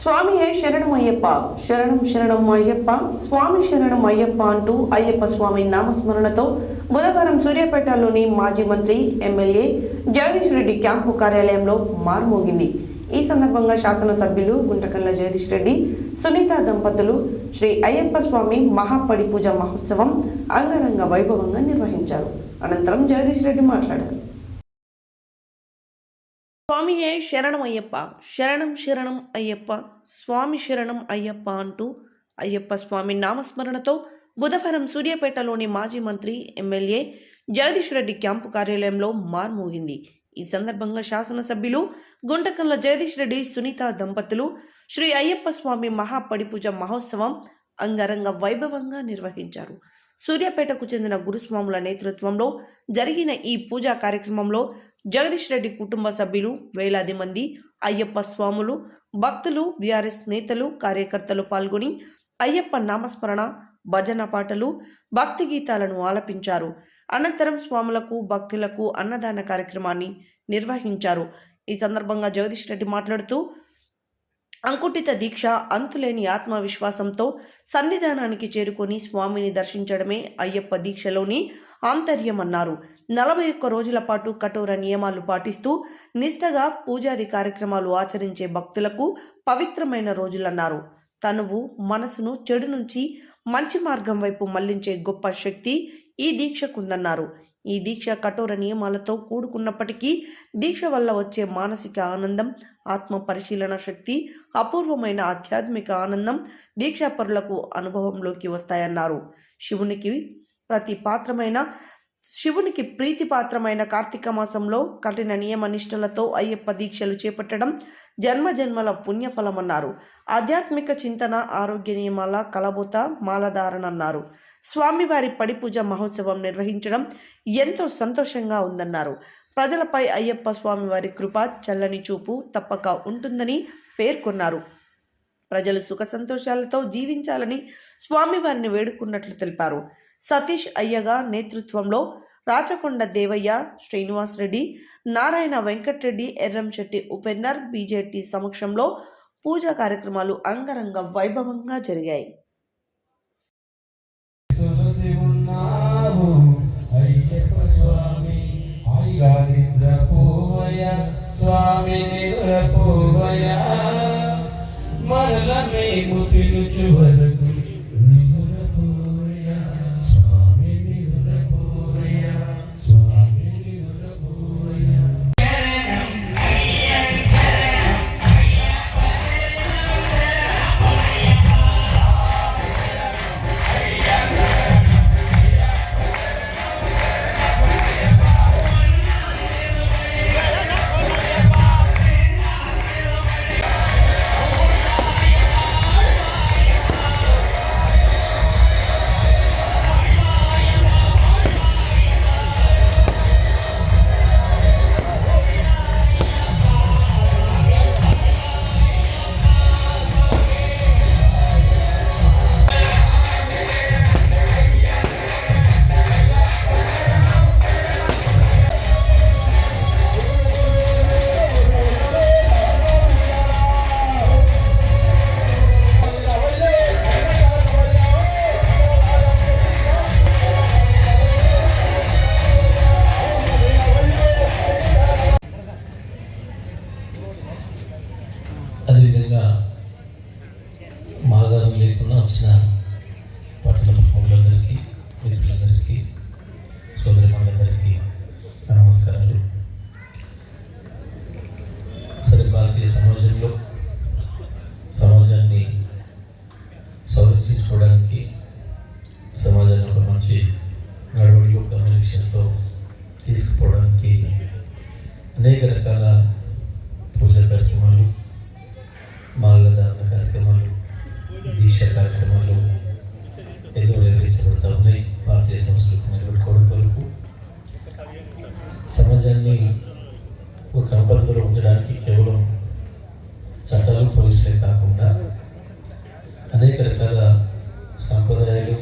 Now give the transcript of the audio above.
స్వామి హే శరణం అయ్యప్ప? శరణం శరణం అయ్యప్ప. స్వామి శరణం అయ్యప్ప అంటూ అయ్యప్ప స్వామి నామస్మరణతో బుధవారం సూర్యాపేటలోని మాజీ మంత్రి ఎమ్మెల్యే జగదీష్ రెడ్డి క్యాంపు కార్యాలయంలో మార్మోగింది. ఈ సందర్భంగా శాసనసభ్యులు గుంటకల్ల జగదీష్ రెడ్డి సునీత దంపతులు శ్రీ అయ్యప్ప స్వామి మహాపడి పూజ మహోత్సవం అంగరంగ వైభవంగా నిర్వహించారు. అనంతరం జగదీష్ రెడ్డి మాట్లాడారు. స్వామియే శరణం అయ్యప్ప. శరణం శరణం అయ్యప్ప. స్వామి శరణం అయ్యప్ప అంటూ అయ్యప్ప స్వామి నామస్మరణతో బుధవారం సూర్యాపేటలోని మాజీ మంత్రి ఎమ్మెల్యే జగదీష్ రెడ్డి క్యాంపు కార్యాలయంలో మార్మోగింది ఈ సందర్భంగా శాసనసభ్యులు గుంటకల్ల జగదీష్ రెడ్డి సునీత దంపతులు శ్రీ అయ్యప్ప స్వామి మహాపడిపూజ మహోత్సవం అంగరంగ వైభవంగా నిర్వహించారు. సూర్యాపేటకు చెందిన గురుస్వాముల నేతృత్వంలో జరిగిన ఈ పూజా కార్యక్రమంలో జగదీష్ రెడ్డి కుటుంబ సభ్యులు వేలాది మంది అయ్యప్ప స్వాములు భక్తులు బీఆర్ఎస్ నేతలు కార్యకర్తలు పాల్గొని అయ్యప్ప నామస్మరణ భజన పాటలు భక్తి గీతాలను ఆలపించారు. అనంతరం స్వాములకు భక్తులకు అన్నదాన కార్యక్రమాన్ని నిర్వహించారు. ఈ సందర్భంగా జగదీష్ రెడ్డి మాట్లాడుతూ అంకుటిత దీక్ష అంతులేని ఆత్మవిశ్వాసంతో సన్నిధానానికి చేరుకొని స్వామిని దర్శించడమే అయ్యప్ప దీక్షలోని ఆంతర్యమన్నారు. నలభై ఒక్క రోజుల పాటు కఠోర నియమాలు పాటిస్తూ నిష్ఠగా పూజాది కార్యక్రమాలు ఆచరించే భక్తులకు పవిత్రమైన రోజులన్నారు. తనువు మనసును చెడు నుంచి మంచి మార్గం వైపు మళ్ళించే గొప్ప శక్తి ఈ దీక్షకుందన్నారు. ఈ దీక్ష కఠోర నియమాలతో కూడుకున్నప్పటికీ దీక్ష వల్ల వచ్చే మానసిక ఆనందం ఆత్మ పరిశీలన శక్తి అపూర్వమైన ఆధ్యాత్మిక ఆనందం దీక్షాపరులకు అనుభవంలోకి వస్తాయన్నారు. శివునికి ప్రతి పాత్రమైన శివునికి ప్రీతిపాత్రమైన కార్తీక మాసంలో కఠిన నియమ నిష్ఠలతో అయ్యప్ప దీక్షలు చేపట్టడం జన్మ జన్మల పుణ్యఫలమన్నారు. ఆధ్యాత్మిక చింతన ఆరోగ్య నియమాల కలబోత మాలధారణ అన్నారు స్వామివారి పడిపూజ మహోత్సవం నిర్వహించడం ఎంతో సంతోషంగా ఉందన్నారు. ప్రజలపై అయ్యప్ప స్వామివారి కృప చల్లని చూపు తప్పక ఉంటుందని పేర్కొన్నారు. ప్రజలు సుఖ సంతోషాలతో జీవించాలని స్వామివారిని వేడుకున్నట్లు తెలిపారు. సతీష్ అయ్యగా నేతృత్వంలో రాచకొండ దేవయ్య శ్రీనివాస్ రెడ్డి నారాయణ వెంకట్రెడ్డి ఎర్రంశెట్టి ఉపేందర్ బీజేటీ సమక్షంలో పూజా కార్యక్రమాలు అంగరంగ వైభవంగా జరిగాయి. స్వామి me, mutinu chuvalu మిత్రులందరికీ సోదరులందరికీ నమస్కారాలు. అసలు భారతీయ సమాజంలో సమాజాన్ని సంరక్షించుకోవడానికి సమాజాన్ని ఒక మంచి నడవడి ఒక తీసుకుపోవడానికి అనేక రకాల పూజా కార్యక్రమాలు మాలధారణ కార్యక్రమాలు అందరినీ ఒక పరిధిలో ఉంచడానికి కేవలం చట్టాలు పోలీసులే కాకుండా అనేక రకాల సాంప్రదాయాలు